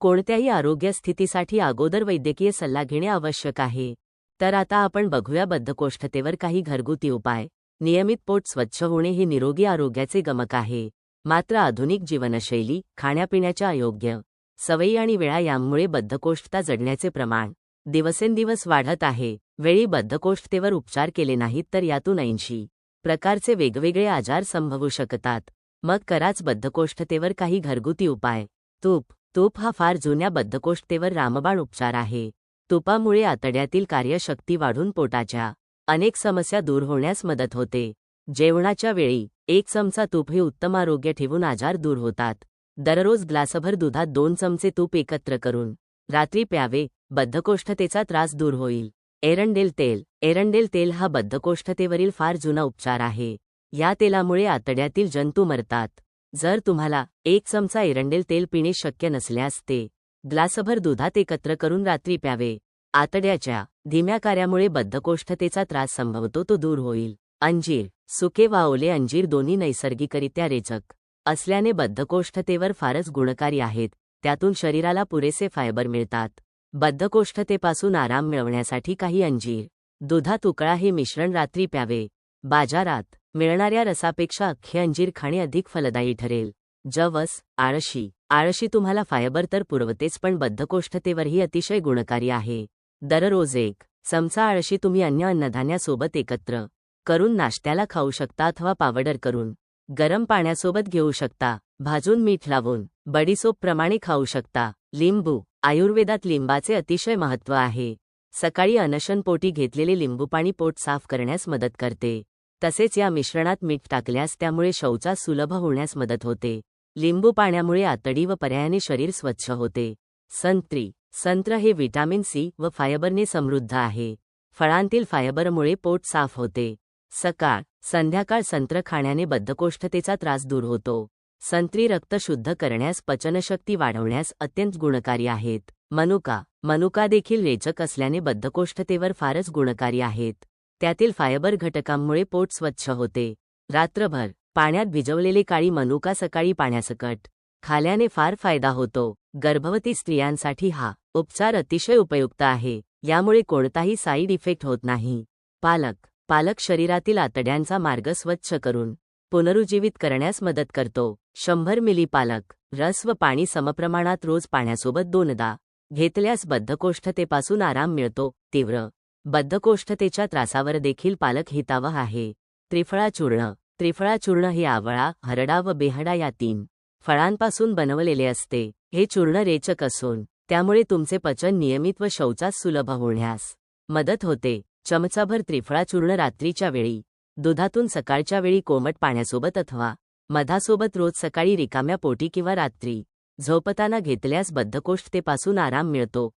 कोणत्याही आरोग्य स्थितीसाठी अगोदर वैद्यकीय सल्ला घेणे आवश्यक आहे. तर आता आपण बघूया बद्धकोष्ठतेवर काही घरगुती उपाय. नियमित पोट स्वच्छ होणे हे निरोगी आरोग्याचे गमक आहे. मात्र आधुनिक जीवनशैली खाण्यापिण्याच्या अयोग्य सवयी आणि वेळा यामुळे बद्धकोष्ठता जडण्याचे प्रमाण दिवसेंदिवस वाढत आहे. वेळी बद्धकोष्ठतेवर उपचार केले नाहीत तर यातून ऐंशी प्रकारचे वेगवेगळे आजार संभवू शकतात. मग कराच बद्धकोष्ठतेवर काही घरगुती उपाय. तूप तूप हा फार जुन्या बद्धकोष्ठतेवर रामबाण उपचार आहे. तुपामुळे आतड्यातील कार्यशक्ती वाढून पोटाच्या अनेक समस्या दूर होण्यास मदत होते. जेवणाच्या वेळी एक चमचा तूप हे उत्तम आरोग्य ठेवून आजार दूर होतात. दररोज ग्लासभर दुधात दोन चमचे तूप एकत्र करून रात्री प्यावे बद्धकोष्ठतेचा त्रास दूर होईल. एरंडेल तेल एरंडेल तेल हा बद्धकोष्ठतेवरील फार जुना उपचार आहे. या तेलामुळे आतड्यातील जंतू मरतात. जर तुम्हाला एक चमचा एरंडेल तेल पिणे शक्य नसल्यास ते ग्लासभर दुधात एकत्र करून रात्री प्यावे. आतड्याच्या धीम्या कार्यामुळे बद्धकोष्ठतेचा त्रास संभवतो तो दूर होईल. अंजीर सुके वा ओले अंजीर दोन्ही नैसर्गिकरित्या रेचक असल्याने बद्धकोष्ठतेवर फारच गुणकारी आहेत. त्यातून शरीराला पुरेसे फायबर मिळतात. बद्धकोष्ठतेपासून आराम मिळवण्यासाठी काही अंजीर दुधात उकळा हे मिश्रण रात्री प्यावे. बाजारात मिळणाऱ्या रसापेक्षा अख्खे अंजीर खाणे अधिक फलदायी ठरेल. जवस आळशी. आळशी तुम्हाला फायबर तर पुरवतेच पण बद्धकोष्ठतेवरही अतिशय गुणकारी आहे. दररोज एक चमचा आळशी तुम्ही अन्य अन्नधान्यासोबत एकत्र करून नाश्त्याला खाऊ शकता अथवा पावडर करून गरम पाण्यासोबत घेऊ शकता. भाजून मीठ लावून बडीसोप प्रमाणे खाऊ शकता. लिंबू आयुर्वेदात लिंबाचे अतिशय महत्त्व आहे. सकाळी अनशनपोटी घेतलेले लिंबूपाणी पोट साफ करण्यास मदत करते. तसेच या मिश्रणात मीठ टाकल्यास त्यामुळे शौचास सुलभ होण्यास मदत होते. लिंबू पाण्यामुळे आतडी व पर्यायाने शरीर स्वच्छ होते. संत्री संत्र हे व्हिटॅमिन सी व फायबरने समृद्ध आहे. फळांतील फायबरमुळे पोट साफ होते. सकाळ. संध्याकाळ संत्र खाण्याने बद्धकोष्ठतेचा त्रास दूर होतो. संत्री रक्त शुद्ध करण्यास पचनशक्ती वाढवण्यास अत्यंत गुणकारी आहेत. मनुका. मनुका देखील रेचक असल्याने बद्धकोष्ठतेवर फारच गुणकारी आहेत. त्यातील फायबर घटकांमुळे पोट स्वच्छ होते. रात्रभर पाण्यात भिजवलेली काळी मनुका सकाळी पाण्यासकट. खाल्याने फार फायदा होतो. गर्भवती स्त्रियांसाठी हा उपचार अतिशय उपयुक्त आहे. यामुळे कोणताही साईड इफेक्ट होत नाही. पालक पालक शरीरातील आतड्यांचा मार्ग स्वच्छ करून पुनरुज्जीवित करण्यास मदत करतो. शंभर मिली पालक रस व पाणी समप्रमाणात रोज पाण्यासोबत दोनदा घेतल्यास बद्धकोष्ठतेपासून आराम मिळतो. तीव्र बद्धकोष्ठतेच्या त्रासावर देखील पालक हितावह आहे. त्रिफळा चूर्ण. त्रिफळा चूर्ण हे आवळा हरडा व बेहडा या तीन फळांपासून बनवलेले असते. हे चूर्ण रेचक असून त्यामुळे तुमचे पचन नियमित व शौचास सुलभ होण्यास मदत होते. चमचाभर त्रिफळा चूर्ण रात्रीच्या वेळी दुधातून सकाळच्या वेळी कोमट पाण्यासोबत अथवा मधासोबत रोज सकाळी रिकाम्या पोटी किंवा रात्री झोपताना घेतल्यास बद्धकोष्ठतेपासून आराम मिळतो.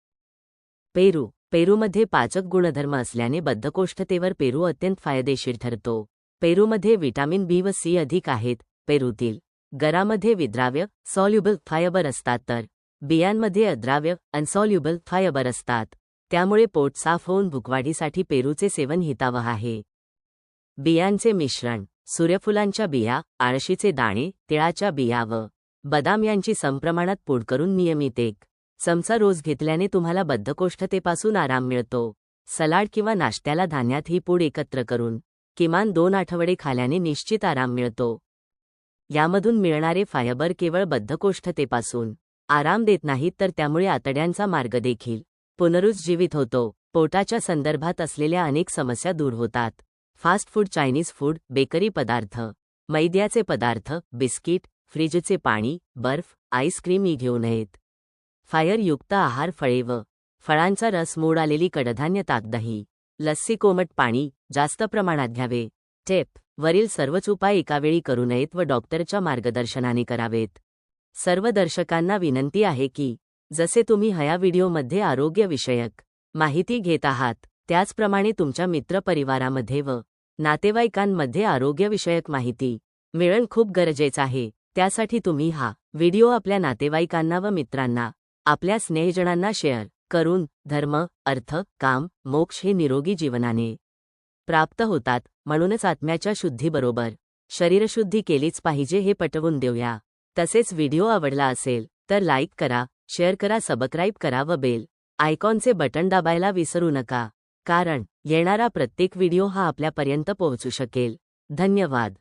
पेरू. पेरूमध्ये पाचक गुणधर्म असल्याने बद्धकोष्ठतेवर पेरू अत्यंत फायदेशीर ठरतो. पेरूमध्ये व्हिटॅमिन बी व सी अधिक आहेत पेरूतील गरामध्ये विद्राव्य सॉल्युबल फायबर असतात तर बियांमध्ये अद्राव्य अनसॉल्युबल फायबर असतात. त्यामुळे पोट साफ होऊन भुकवाढीसाठी पेरूचे सेवन हितावह आहे. बियांचे मिश्रण सूर्यफुलांच्या बिया आळशीचे दाणे तिळाच्या बिया व बदाम यांची संप्रमाणात पूड करून नियमित एक चमचा रोज घेतल्याने तुम्हाला बद्धकोष्ठतेपासून आराम मिळतो. सलाड किंवा नाश्त्याला धान्यात ही पूड एकत्र करून किमान दोन आठवडे खाल्याने निश्चित आराम मिळतो. यामधून मिळणारे फायबर केवळ बद्धकोष्ठतेपासून आराम देत नाहीत तर त्यामुळे आतड्यांचा मार्ग देखील पुनरुज्जीवित होतो. पोटाच्या संदर्भात असलेल्या अनेक समस्या दूर होतात. Fast food Chinese food bakery पदार्थ मैद्याचे पदार्थ बिस्किट फ्रीजचे पाणी बर्फ आईस्क्रीम ही घेऊ नयेत. फायरयुक्त आहार फळे व फळांचा रस मोड आलेली कडधान्य ताकदही लस्सी कोमट पाणी जास्त प्रमाणात घ्यावे. टेप वरील सर्वच उपाय एकावेळी करू नयेत व डॉक्टरच्या मार्गदर्शनाने करावेत. सर्व दर्शकांना विनंती आहे की जसे तुम्ही हया व्हिडिओमध्ये आरोग्यविषयक माहिती घेत आहात त्याचप्रमाणे तुमच्या मित्रपरिवारामध्ये व नातेवाईकांमध्ये आरोग्यविषयक माहिती मिळण खूप गरजेचं आहे. त्यासाठी तुम्ही हा व्हिडिओ आपल्या नातेवाईकांना व मित्रांना आपल्या स्नेहजणांना शेअर करून धर्म अर्थ काम मोक्ष हे निरोगी जीवनाने प्राप्त होतात. म्हणूनच आत्म्याच्या शुद्धीबरोबर शरीरशुद्धी केलीच पाहिजे हे पटवून देऊया. तसेच व्हिडिओ आवडला असेल तर लाईक करा शेअर करा सबस्क्राईब करा व बेल आयकॉनचे बटन दाबायला विसरू नका. कारण येणारा प्रत्येक व्हिडिओ हा आपल्यापर्यंत पोहोचू शकेल. धन्यवाद.